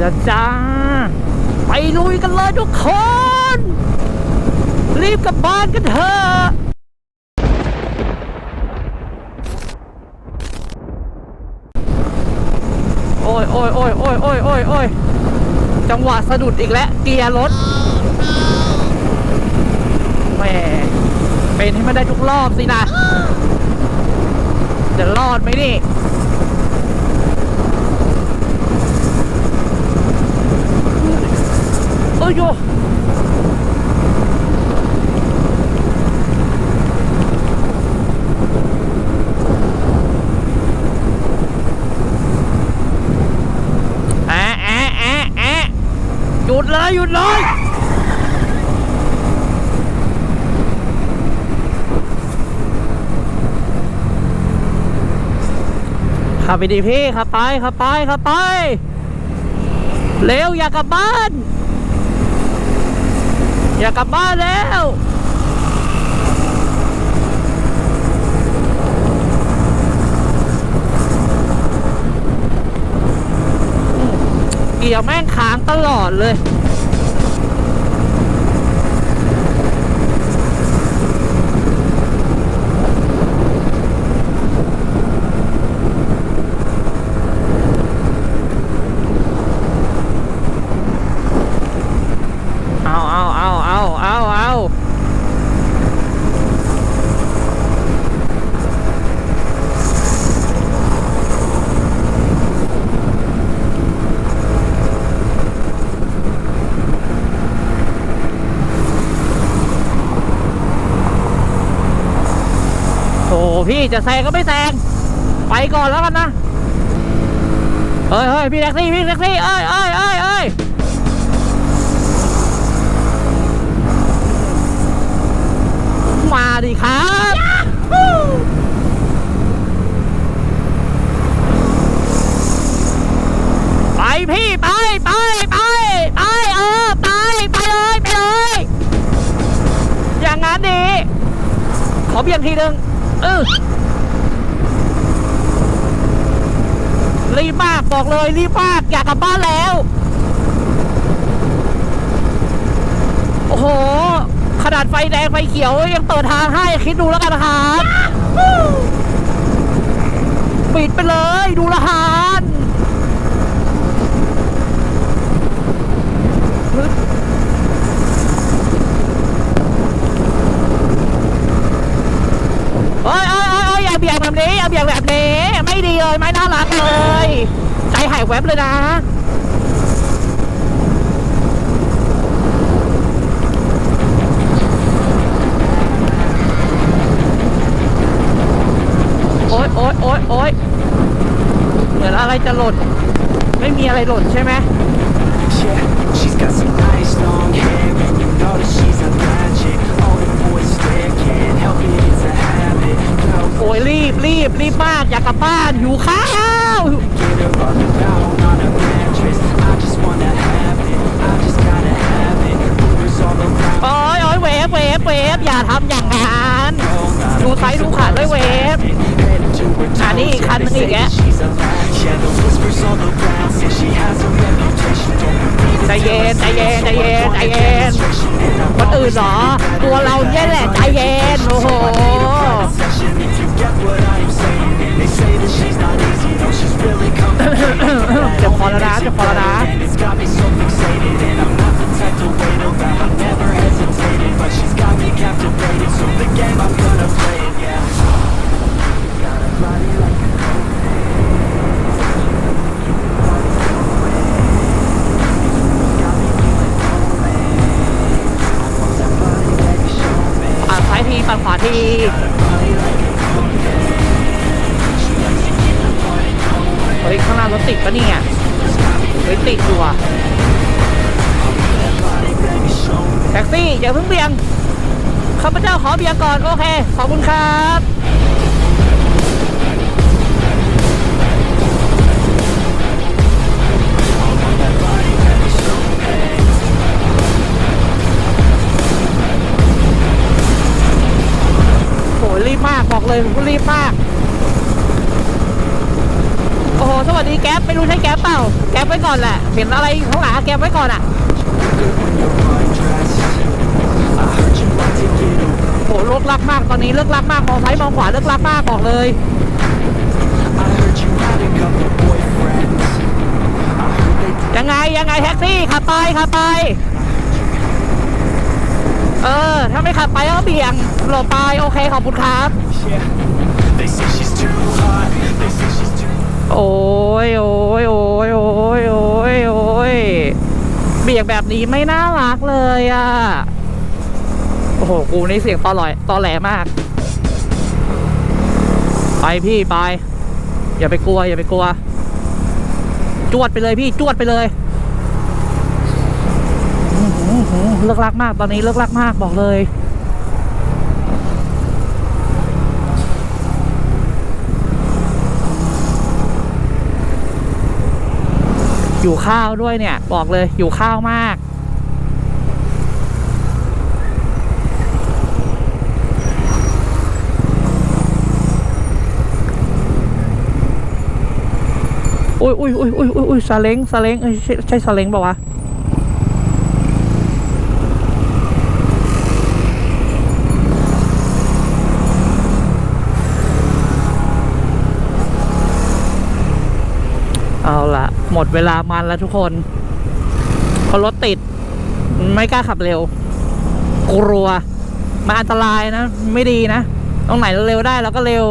แล้วจ้า ไปลุยกันเลยทุกคน รีบกลับบ้านกันเถอะโอ้ยโอ้ยโอ้ยโอ้ยโอ้ยโอ้ยโอ้ยจังหวะสะดุดอีกแล้วเกียร์รถแหมเป็นให้มันได้ทุกรอบสินะ จะรอดไหมนี่ โอ้ยโยแอะแอะแอะแอะหยุดเลยหยุดเลย ขับไปดีพี่ขับไปขับไปขับไป เร็วอย่ากลับบ้าน อย่ากลับบ้านแล้วเกี่ยวแม่งค้างตลอดเลย เอาเอาเอาเอาเอาเอาโอ้ พี่จะแซงก็ไม่แซง ไปก่อนแล้วกันนะเฮ้ยเฮ้ยพี่แท็กซี่พี่แท็กซี่เอ้ยเอ้ยเอ้ยเอ้ยมาดิครับไปพี่ไปไปไปไปเออไปไปเลยไปเลยอย่างนั้นดีขอเบี่ยงทีหนึ่ง เออรีบมากบอกเลยรีบมากอยากกลับบ้านแล้ว โอ้โห ขนาดไฟแดงไฟเขียวยังเปิดทางให้คิดดูแล้วกันนะครับปิดไปเลยดูละหานเอ้ยเอ้ยเอ้ยเอ้ยอย่าเบี่ยงแบบนี้อย่าเบี่ยงแบบนี้ ไม่ดีเลยไม่น่ารักเลย ใจหายแวบเลยนะโอ๊ยโอ๊ยโอ๊ยโอ๊ยเหมือนอะไรจะหล่นไม่มีอะไรหล่นใช่ไหม Yeah, she's got some nice long hair And you know that she's a magic All the boys stare, can't help it, it's a habit Girl, โอ้ยรีบรีบรีบมากอยากกลับบ้านหิวข้าว โอ้ยโอ้ยเวฟเวฟเวฟอย่าทำอย่างนั้นดูซ้ายดูขวาด้วยเวฟอ่านี่อีกคันนึงอีกแกใจเย็นใจเย็นใจเย็นใจเย็นคนอื่นเหรอ ตัวเราเนี่ยแหละใจเย็นโอ้โห session if you get what I am saying. They say that she's not easy, no, she's really complicated. เจ็บคอแล้วนะเจ็บคอแล้วนะ And it's got me so fixated, and I'm not the type to อย่าเพิ่งเบี่ยงข้าพเจ้าขอเบี่ยงก่อน โอเค ขอบคุณครับโหรีบมาก บอกเลยรีบมาก โอ้โห สวัสดีแก๊ปไม่รู้ใช่แก๊ปเปล่า แก๊ปไว้ก่อนแหละ เห็นอะไรอยู่ข้างหลังแก๊ปไว้ก่อนอะ นี้เลิกลักมากมองซ้ายมองขวาเลิกลักมากบอกเลยยังไงยังไงแท็กซี่ขับไปขับไป เออ ถ้าไม่ขับไปก็เบี่ยงหลบไปโอเคขอบคุณครับ โอ้ยโอ้ยโอ้ยโอ้ยโอ้ยโอ้ยเบี่ยงแบบนี้ไม่น่ารักเลยอะ โอ้โห กูนี่เสียงตอหลอยตอแหลมาก ไปพี่ไป อย่าไปกลัว อย่าไปกลัว จวดไปเลยพี่ จวดไปเลยอื้อหือหือเลิกลักมาก ตอนนี้เลิกลักมากบอกเลย อยู่ข้าวด้วยเนี่ย บอกเลย อยู่ข้าวมาก อุ้ยอุ้ยอุ้ยอุ้ยอุ้ยอุ้ยซาเล้งซาเล้งเอ้ยใช่ซาเล้งเปล่าวะเอาละหมดเวลามันแล้วทุกคนเพราะรถติด ไม่กล้าขับเร็ว กลัว มันอันตรายนะ ไม่ดีนะ ตรงไหนเร็วได้เราก็เร็ว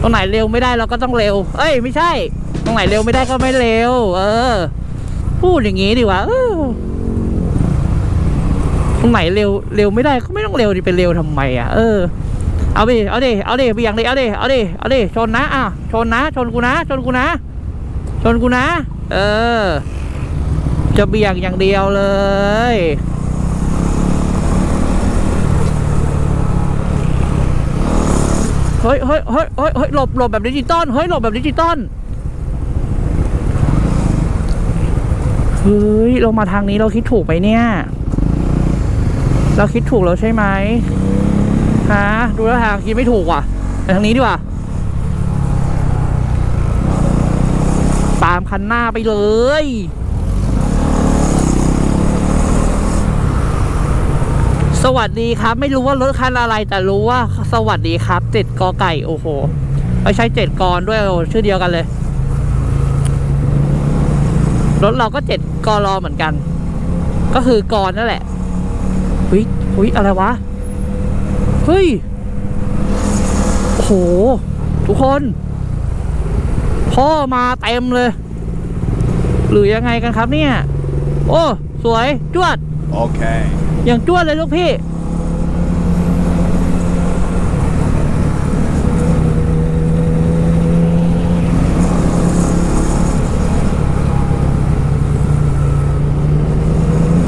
ตรงไหนเร็วไม่ได้เราก็ต้องเร็ว เอ้ย ไม่ใช่ ตรงไหนเร็วไม่ได้ก็ไม่เร็ว เออ พูดอย่างงี้ดีกว่าเออตรงไหนเร็วเร็วไม่ได้ก็ไม่ต้องเร็วดิไปเร็วทำไมอะเออเอาดิเอาดิเอาดิเบี่ยงดิเอาดิเอาดิเอาดิชนนะอะชนนะชนกูนะ ชนกูนะ ชนกูนะ เออ จะเบี่ยงอย่างเดียวเลยเฮ้ยเฮ้ยเฮ้ยเฮ้ยหลบหลบแบบดิจิตอลเฮ้ยหลบแบบดิจิตอล เฮ้ย เรามาทางนี้เราคิดถูกไหมเนี่ย เราคิดถูกแล้วใช่ไหมฮะดูแล้วทางคิดไม่ถูกว่ะไปทางนี้ดีกว่า ตามคันหน้าไปเลยสวัสดีครับ ไม่รู้ว่ารถคันอะไรแต่รู้ว่าสวัสดีครับเจ็ดกอไก่โอ้โหไม่ใช่เจ็ดกรด้วยโอ้ชื่อเดียวกันเลย รถเราก็เจ็ด กอรอเหมือนกัน ก็คือกรนั่นแหละเฮ้ยเฮ้ยอะไรวะ เฮ้ยโอ้โห ทุกคน พ่อมาเต็มเลย หรือยังไงกันครับเนี่ย โอ้ สวย จวด Okay. อย่างจวดเลยลูกพี่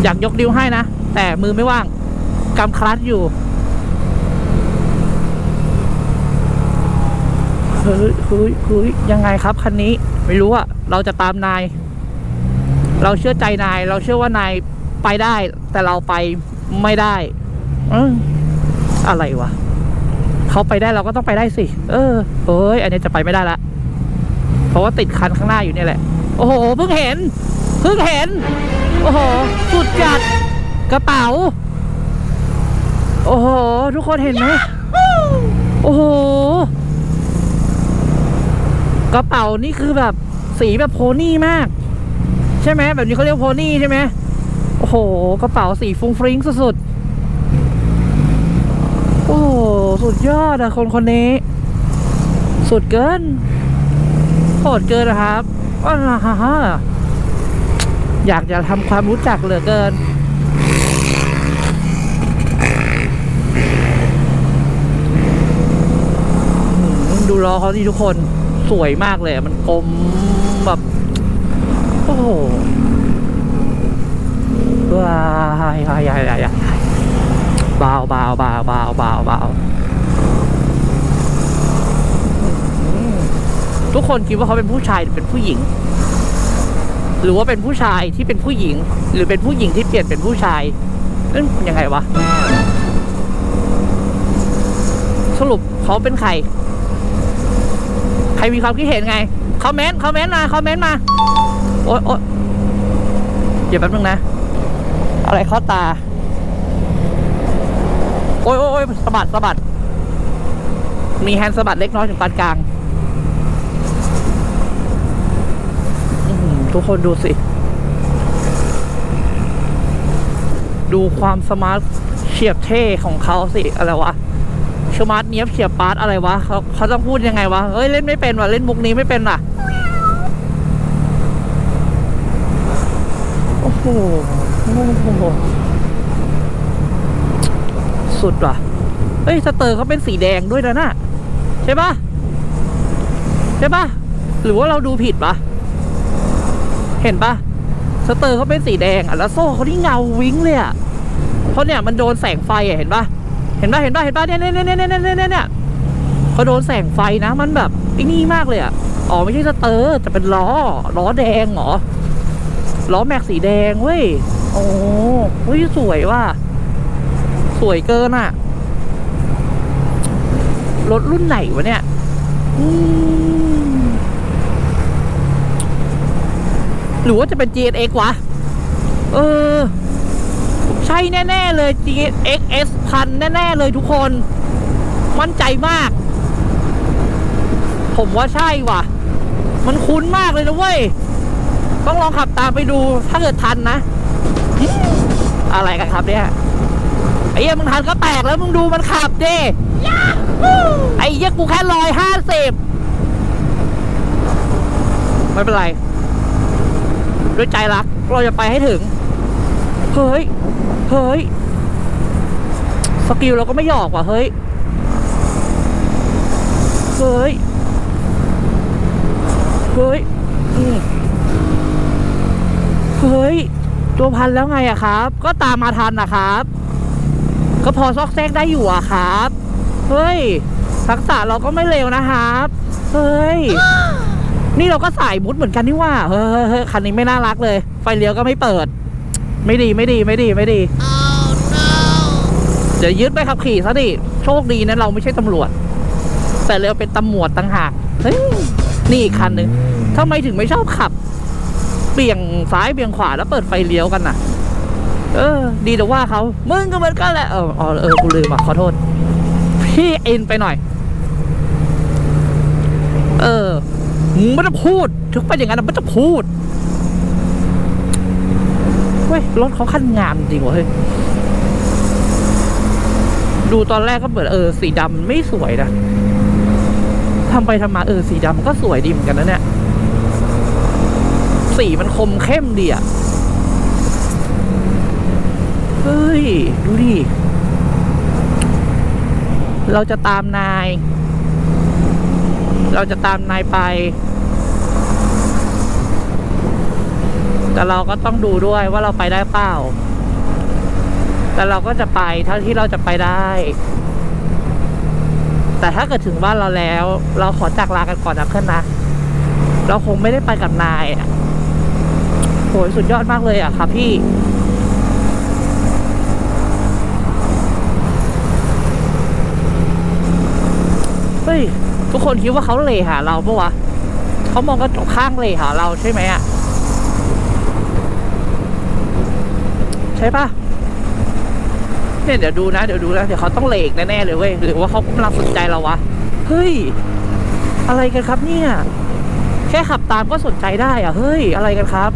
อยากยกนิ้วให้นะ แต่มือไม่ว่างกำคลัตอยู่เฮ้ยเฮ้ยเฮ้ยยังไงครับคันนี้ ไม่รู้อะเราจะตามนาย เราเชื่อใจนาย เราเชื่อว่านายไปได้ แต่เราไปไม่ได้อออะไรวะเขาไปได้เราก็ต้องไปได้สิ เออเอ้ย อันนี้จะไปไม่ได้ละ เพราะว่าติดคันข้างหน้าอยู่เนี่ยแหละ โอ้โห เพิ่งเห็น เพิ่งเห็น โอ้โห สุดจัด กระเป๋า โอ้โห ทุกคนเห็นไหม โอ้โห กระเป๋านี่คือแบบสีแบบโพนี่มาก ใช่ไหม แบบนี้เขาเรียกโพนี่ใช่ไหม โอ้โห กระเป๋าสีฟุ้งฟริ้งสุดๆ โอ้โห สุดยอดอะคนคนนี้ สุดเกินโหดเกินนะครับว้าฮ่าฮ่า อยากจะทำความรู้จักเหลือเกิน ดูล้อเขาที่ทุกคนสวยมากเลย มันกลมแบบ โอ้โหว้ายว้ายว้ายว้ายเบาเบาเบาเบาเบาเบาทุกคนคิดว่าเขาเป็นผู้ชายหรือเป็นผู้หญิง หรือว่าเป็นผู้ชายที่เป็นผู้หญิง หรือเป็นผู้หญิงที่เปลี่ยนเป็นผู้ชายเอ้ยยังไงวะ สรุปเขาเป็นใคร ใครมีความคิดเห็นไงคอมเมนต์คอมเมนต์มาคอมเมนต์มาโอ๊ยโอ๊ยเดี๋ยวแป๊บนึงนะ อะไรเข้าตา โอ๊ยโอ๊ยโอ๊ยสะบัดสะบัดมีแฮนด์สะบัดเล็กน้อยถึงปานกลางอื้อหือ ทุกคนดูสิ ดูความสมาร์ทเฉียบเท่ของเขาสิอะไรวะสมาร์ทเนี้ยบเฉียบปาร์ตอะไรวะเขาเขาต้องพูดยังไงวะเฮ้ยเล่นไม่เป็นว่ะเล่นมุกนี้ไม่เป็นว่ะโอ้โหโอ้โหสุดว่ะเฮ้ยสเตอร์เขาเป็นสีแดงด้วยนะน่ะใช่ปะใช่ปะหรือว่าเราดูผิดปะ เห็นปะสเตอร์เขาเป็นสีแดงอะแล้วโซ่เขาที่เงาวิ้งเลยอะเพราะเนี่ยมันโดนแสงไฟอะเห็นปะเห็นปะเห็นปะเห็นปะเนี่ยเนี่ยเนี่ยเนี่ยเนี่ยเนี่ยเขาโดนแสงไฟนะ มันแบบไอ้นี่มากเลยอะอ๋อไม่ใช่สเตอร์แต่เป็นล้อล้อแดงเหรอล้อแม็กสีแดงเว้ยโอ้เฮ้ยสวยว่ะสวยเกินอะรถรุ่นไหนวะเนี่ย อืม หรือว่าจะเป็น GSX วะ เออ ใช่แน่ ๆ เลย GSX S พันแน่ ๆ เลยทุกคน มั่นใจมาก ผมว่าใช่ว่ะ มันคุ้นมากเลยนะเว้ย ต้องลองขับตามไปดูถ้าเกิดทันนะ อะไรกันครับเนี่ย ไอ้เหี้ยมึงทันก็แตกแล้วมึงดูมันขับดิไอ้เหี้ยกูแค่ร้อยห้าสิบไม่เป็นไร ด้วยใจรัก เราจะไปให้ถึง เฮ้ย เฮ้ย สกิลเราก็ไม่หยอกว่ะ เฮ้ย เฮ้ย เฮ้ยอืมเฮ้ย ตัวพันแล้วไงอะครับ ก็ตามมาทันนะครับ ก็พอซอกแซกได้อยู่อะครับ เฮ้ย ทักษะเราก็ไม่เลวนะครับ เฮ้ย นี่เราก็สายมุดเหมือนกันนี่ว่าเฮ้ยเฮ้ยเฮ้ยคันนี้ไม่น่ารักเลย ไฟเลี้ยวก็ไม่เปิด ไม่ดีไม่ดีไม่ดีไม่ดีเดี๋ยวยึดไปขับขี่ซะดิโชคดีนะเราไม่ใช่ตำรวจ แต่เราเป็นตำรวจต่างหากเฮ้ยนี่อีกคันหนึ่งทำไมถึงไม่ชอบขับ เบี่ยงซ้ายเบี่ยงขวาแล้วเปิดไฟเลี้ยวกันน่ะ เออ ดีแต่ว่าเขามึงก็เหมือนกันแหละเอออ๋อเออกูลืมอะขอโทษ พี่เอ็นไปหน่อย เออมึง ไม่ต้องพูดถึงเป็นอย่างนั้นนะไม่ต้องพูดเว้ยรถเขาขั้นงามจริงวะเฮ้ยดูตอนแรกก็เหมือนเออสีดำไม่สวยนะทำไปทำมาเออสีดำก็สวยดีเหมือนกันนะเนี่ยสีมันคมเข้มดีอะเฮ้ย ดูดิ เราจะตามนาย เราจะตามนายไป แต่เราก็ต้องดูด้วยว่าเราไปได้เปล่า แต่เราก็จะไปเท่าที่เราจะไปได้ แต่ถ้าเกิดถึงบ้านเราแล้ว เราขอจากลากันก่อนนะเพื่อนนะ เราคงไม่ได้ไปกับนายอะโหยสุดยอดมากเลยอะครับพี่เฮ้ย คนคิดว่าเขาเหลหาเราปะวะเขามองกระจกข้างเหลหาเราใช่ไหมอะ ใช่ปะเนี่ยเดี๋ยวดูนะเดี๋ยวดูนะเดี๋ยวเขาต้องเหลกแน่ๆเลยเว้ยหรือว่าเขากำลังสนใจเราวะเฮ้ยอะไรกันครับเนี่ย แค่ขับตามก็สนใจได้อะเฮ้ยอะไรกันครับ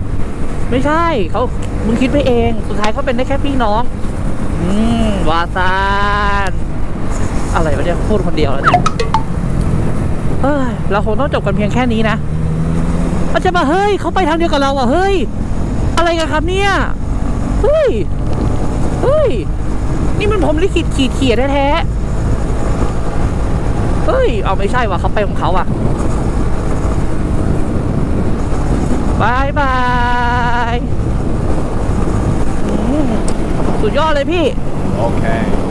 ไม่ใช่เขามึงคิดไปเอง สุดท้ายเขาเป็นได้แค่พี่น้องอืมวาซานอะไรวะเนี่ยพูดคนเดียวแล้วเนี่ย ยเราคงต้องจบกันเพียงแค่นี้นะอาจจะมาเฮ้ยเขาไปทางเดียวกับเราอะเฮ้ย อะไรกันครับเนี่ยเฮ้ยเฮ้ย นี่มันผมลิขิตขีดเขียดแท้ๆเฮ้ย เอาไม่ใช่ว่ะเขาไปของเขาอะบายบายสุดยอดเลยพี่ Okay.